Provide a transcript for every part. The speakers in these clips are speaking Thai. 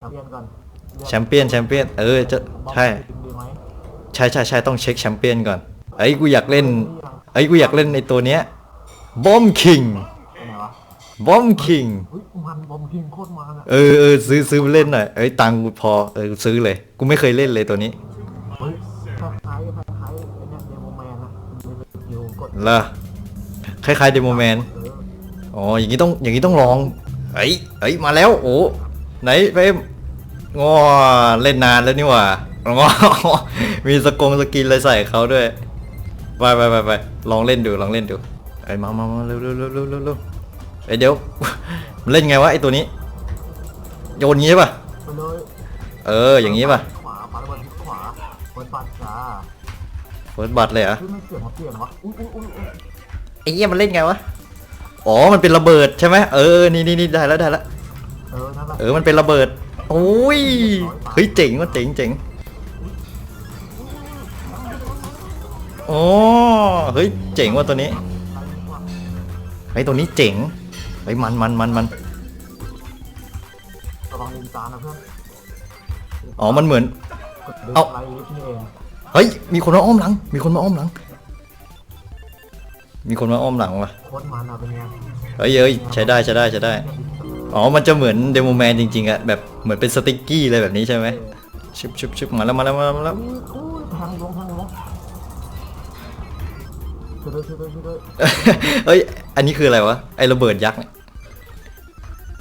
เรียนก่อนแชมเปี้ยนแชมเปี้ยนเออจะใช่ดีไหมใช่ใช่ใช่ต้องเช็คแชมเปี้ยนก่อนไอ้ยกูอยากเล่นไอ้ยกูอยากเล่นในตัวเนี้ยบอมคิงเป็นไงวะบอมคิงเฮ้ยมันบอมคิงโคตรมันอะเออเออซื้อซื้อมาเล่นหน่อยเอ้ยตังค์กูพอเออกูซื้อเลย กูไม่เคยเล่นเลยตัวนี้เฮ้ยคล้ายๆคล้ายๆไอ้เนี่ยเดโมแมนอะมันเป็นสกิลกดเหรอคล้ายๆเดโมแมนเอออ๋ออย่างนี้ต้องอย่างนี้ต้องลองเอ้ยเอ้ยมาแล้วโอ้ ไหนเฟมงอเล่นนานแล้วนี่หว่างอมีสกงสกินอะไรใส่เขาด้วย ไปไปไปไปลองเล่นดูลองเล่นดูไอ้มามามาเร็วเร็วเร็วเร็วเร็วเร็วไอ้เดี๋ยวมันเล่นไงวะไอ้ตัวนี้ โยนงี้ป่ะ เอออย่างงี้ป่ะขวาปาระเบิดขวาเปิดบัตรจ้าเฟิร์สบัตเลยเหรอะเฮ้ยมันเสียงมาเปลี่ยนวะอุ้ยอุ้ยอุ้ยไอ้เหี้ยมันเล่นไงวะ อ๋อ มันเป็นระเบิดใช่ไหมเออ นี่นี่นี่ได้แล้วได้แล้ว เออนั่นแหละเออมันเป็นระเบิดโอ้ยเฮ้ยเจ๋งว่ะเจ๋งเจ๋งโอ้เฮ้ยเจ๋งว่ะตัวนี้เฮ้ยตัวนี้เจ๋งเฮ้ยมันมันมันมันระวังลินตานะเพื่อนอ๋อมันเหมือนกดเบรเอ้ากไลท์ลิฟต์นี่เองเฮ้ยมีคนมาอ้อมหลัง มีคนมาอ้อมหลัง มีคนมาอ้อมหลังว่ะโคตรมันอะเป็นไงเฮ้ยเฮ้ยใช้ได้ใช้ได้ใช้ได้ อ๋อ มันจะเหมือนเดโมแมนจริงๆอะแบบเหมือนเป็นสติ๊กกี้อะไรแบบนี้ใช่ไหมชุบชุบชุบมาแล้วมาแล้วมาแล้วมาแล้วอุ้ยอุ้ยแทงลงแทงลงช่วยด้วยช่วยด้วยช่วยด้วยเฮ้ย อันนี้คืออะไรวะ ไอ้ระเบิดยักษ์เนี่ย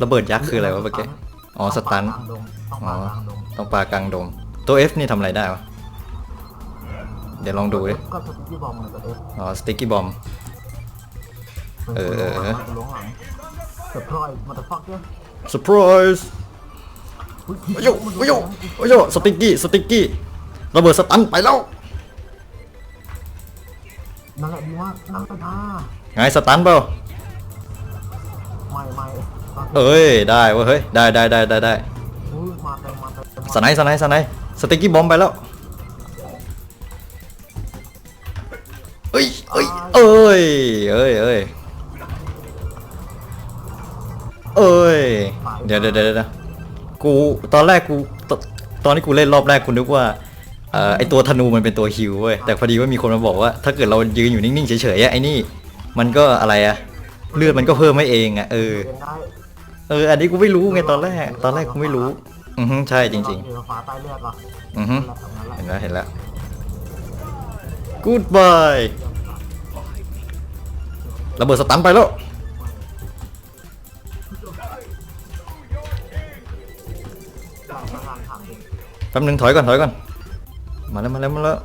ระเบิดยักษ์คืออะไรวะเมื่อกี้ อ๋อ สตันต้องอ๋ปาอกลางดงต้องปลากลางดง ตัว F นี่ทำอะไรได้วะ เดี๋ยวลองดูดิ ก็สติ๊กกี้บอมเลยตัวเอฟอ๋อ สติ๊กกี้บอม เออ เออเออล้วงหลังเซอร์ไพรส์มาตฟักเนี่ย surprise โอ้ยโยโอ้ยโยโอ้ยโยสติ๊กกี้สติ๊กกี้ระเบิดสตันไปแล้วนั่นแหละดีมากนั่งไปท่าไงสตันเปล่าไม่ไม่ตอนเอ้ยได้เว้ยเฮ้ยได้ได้ได้ได้ได้อุ้ยมาเต็มมาเต็มสไนส์สไนส์สไนส์สติ๊กกี้บอมไปแล้วเอ้ยเอ้ยเอ้ยเอ้ยเอ้ย เอ้ยเดี๋ยวเดี๋ยวเดี๋ยวเดี๋ยวกูตอนแรกกูตตอนที่กูเล่นรอบแรกกูนึกว่าเอ่อไอตัวธนูมันเป็นตัวฮิวเว้ยแต่พอดีว่ามีคนมาบอกว่า ถ้าเกิดเรายืนอยู่นิ่งๆเฉยๆอะไอ้นี่ มันก็อะไรอะเลือดมันก็เพิ่มให้เองอะเออเรียนได้เอออันนี้กูไม่รู้ไงตอนแรก ตอนแรกกูไม่รู้ อือฮึใช่จริงเดี๋ยวฟ้าใต้เลือดว่ะๆอือฮึนั่นแหละนั่นแหละเห็นแล้วเห็นแล้ว goodbye ระเบิดสตันไปแล้ว ป๊บนึงถอยก่อนถอยก่อน มาแล้วมาแล้วมาแล้ว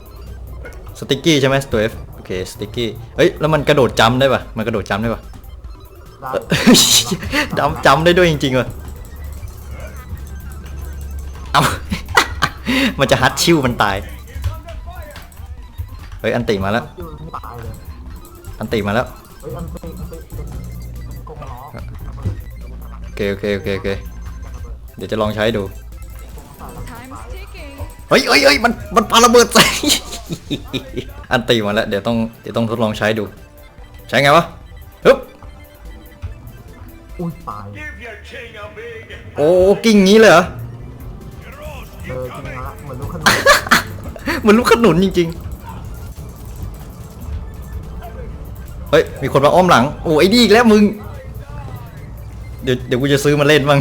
สติ๊กกี้ใช่ไหมตัว F โอเคสติ๊กกี้เฮ้ยแล้วมันกระโดดจำได้ปะมันกระโดดจำได้ปะได้จำจำได้ด้วยจริงๆว่ะเอามันจะฮัดชิวมันตายเฮ้ยอันติมาแล้วจิ้วนี่ตายเลยอันติมาแล้วเฮ้ยอันเตะอันเตะเป็นเป็นกงล้อโอเคโอเคโอเคโอเคเดี๋ยวจะลองใช้ดู Time's ticking. เฮ้ยเฮ้ยเฮ้ยมันมันปาระเบิดใส่ อันตีมาแล้ว เดี๋ยวต้องเดี๋ยวต้องทดลองใช้ดู ใช้ไงวะฮึบอุ้ยตาย Give your king a big โอ้กิ้งงี้เลยเหรอเออจริงนะเหมือนลูกขนุนเหมือนลูกขนุนจริงๆ เฮ้ย มีคนมาอ้อมหลัง โอ้ไอ้ดีอีกแล้วมึง เดี๋ยวเดี๋ยวกูจะซื้อมาเล่นบ้าง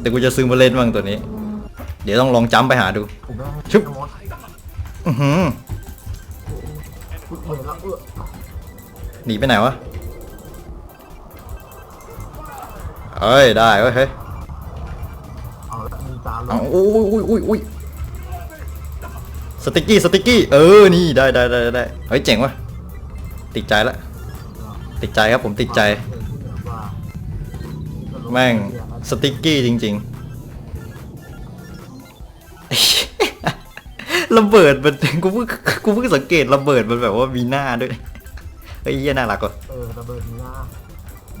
เดี๋ยวกูจะซื้อมาเล่นบ้างตัวนี้ เดี๋ยวต้องลองจ้ำไปหาดูผมไม่ให้ชึบทั้งหมดอือหืออุ๊ยเหมือนแล้วเออหนีไปไหนวะเอ้ยได้เว้ยเฮ้ยเอาละมีจานลเอางอุ้ยอุ้ยอุ้ยอุ้ยสติกกี้สติกกี้เออนี่ได้ได้ได้ได้เฮ้ยเจ๋งว่ะติดใจละติดใจครับผมติดใจเออที่เหนือกว่าแม่ง สติกกี้จริงๆ ระเบิดมันกูเพิ่งกูเพิ่งสังเกตระเบิดมันแบบว่ามีหน้าด้วยเฮ้ยเหี้ยน่ารักว่ะเออระเบิดเนื้อ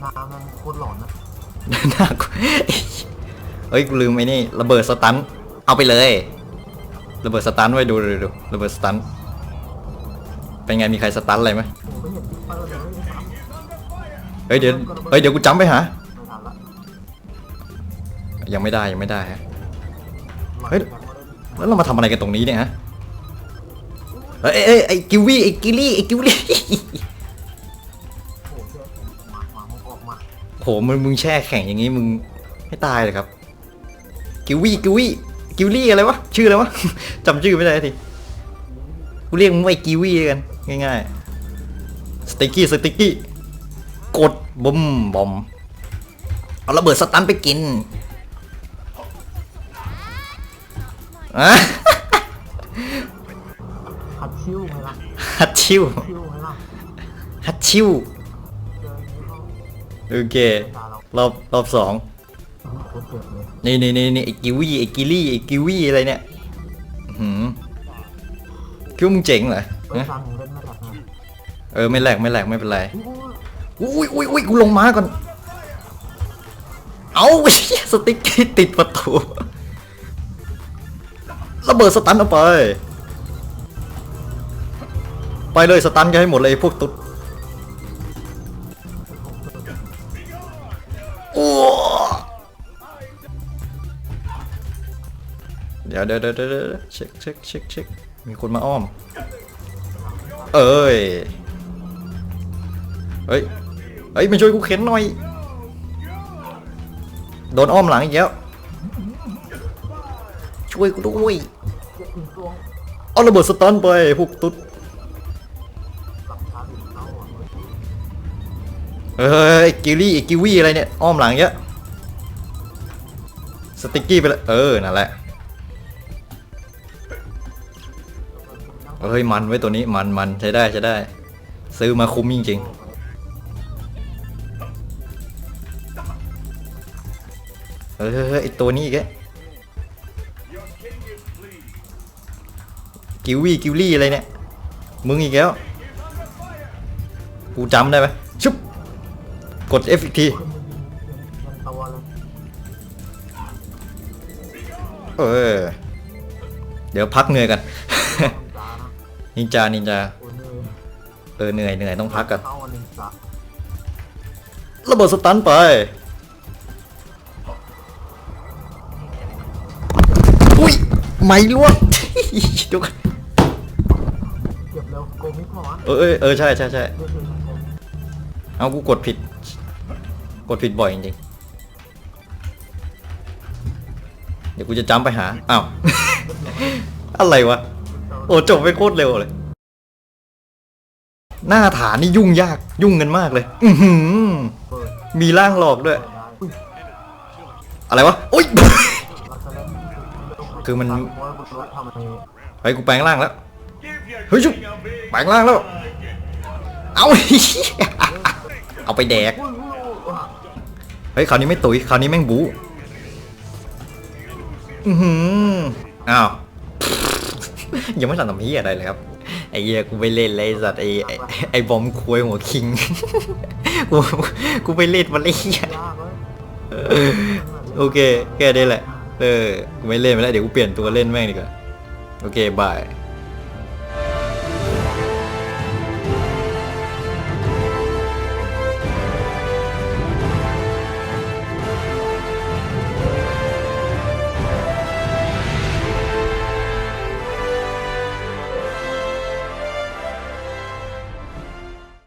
น้ำมันโคตรหลอนนะน่ากลัวเฮ้ยกูลืมไอ้นี่ระเบิดสตันเอาไปเลยระเบิดสตันไว้ดูดูดูระเบิดสตันเป็นไงมีใครสตันอะไรไหมผมไม่เห็นเปิดเลยไม่ทำเฮ้ยเดี๋ยวเฮ้ยเดี๋ยวกูจำไปหาไม่ทันละ ยังไม่ได้ยังไม่ได้ฮะหลังเฮ้ยจากไม่ได้แล้วเรามาทำอะไรกันตรงนี้เนี่ยฮะ เอ้ยเอ้ยไอ้กิวี่ไอ้กิลี่ไอ้กิลี่โอ้โหเจอผมมามามาออกมาโหมึงมึงแช่แข็งอย่างงี้มึงไม่ตายเลยครับ กิวี่กิวี่กิลี่อะไรวะชื่ออะไรวะ จำชื่อไม่ได้ทีกูเรียกมึงว่าไอ้กิวี่กันง่ายๆสติกกี้สติกกี้กดบุ้มบอมเอาระเบิดสตันไปกิน อะฮัดชิวไหมล่ะฮัตชิวชิวไหมล่ะฮัตชิวเจออย่างนี้เขาโอเค ด่าเรารอบรอบสองโคตรเจ็บเลยนี่นี่นี่นี่ไอ้กิวี่ไอ้กิลี่ไอ้กิวี่อะไรเนี่ยอื้อหืมคิดว่ามึงเจ๋งเหรอไปฮะฟังเล่นไม่หลับนะเออไม่แหลกไม่แหลกไม่เป็นไร อู้อุ้ยอุ้ยอุ้ยกูลงมาก่อน เอา เหี้ยสติ๊กเกอร์ติดประตู ระเบิดสตันเอาไป ไปเลยสตันกันให้หมดเลยพวกตุ๊ดโอ้ยเดี๋ยวเดี๋ยวเดี๋ยวเดี๋ยวเช็คเช็คเช็คเช็คมีคนมาอ้อม เอ้ย เฮ้ย เฮ้ยมาช่วยกูเข็นหน่อย โดนอ้อมหลังอีกแล้ว ช่วยกูด้วยเจ็บถึงตัวเอาระเบิดสตันไปพวกตุ๊ดหลังคาถึงเขาอะเฮ้ยกิวี่กิวี่อะไรเนี่ยอ้อมหลังเยอะสติ๊กกี้ไปเลยเออนั่นแหละเฮ้ยมันไว้ตัวนี้มันมันใช้ได้ใช้ได้ ซื้อมาคุ้มจริงๆเออไอตัวนี้อีกแก กิวี่กิวี่อะไรเนี่ย มึงอีกแล้ว กูจำได้ไหมชุบ กด F อีกที เออ เดี๋ยวพักเหนื่อยกัน นินจา นินจา เออ เหนื่อยเหนื่อยต้องพักกันระเบิดสตันไป อุ้ย ไม่ล่วงเดี๋ยวก่อนเก็บเร็ วโกมิพอวะเออเออเออใช่ใช่ใช่เอากูกดผิด กดผิดบ่อยจริงๆเดี๋ยวกูจะจำไปหาอ้าว อะไรวะ โอ้จบไปโคตรเร็วเลย หน้าฐานนี่ยุ่งยากยุ่งกันมากเลย อือหือมีร่างหลอกด้วย อะไรวะอุ้ยคือมันว่าบุรุษทำอะไรเฮ้กูแปลงร่างแล้ว เฮ้ยชุบแปลงร่างแล้ว เอา เอาไปแดก เฮ้ยคราวนี้ไม่ตุยคราวนี้แม่งบูอือหืออ้าว ยังไม่ทันทำเฮียอะไรเลยครับ ไอ้เหี้ยกูไปเล่นเลยไอ้สัตว์ไอ้ไอ้ไอ้บอมควยหัวคิง กูกูไปเล่นมาเลยเหี้ยโอเค แค่นี้แหละ เออ กูไม่เล่นไปแล้ว เดี๋ยวกูเปลี่ยนตัวเล่นแม่งดีกว่า โอเค บาย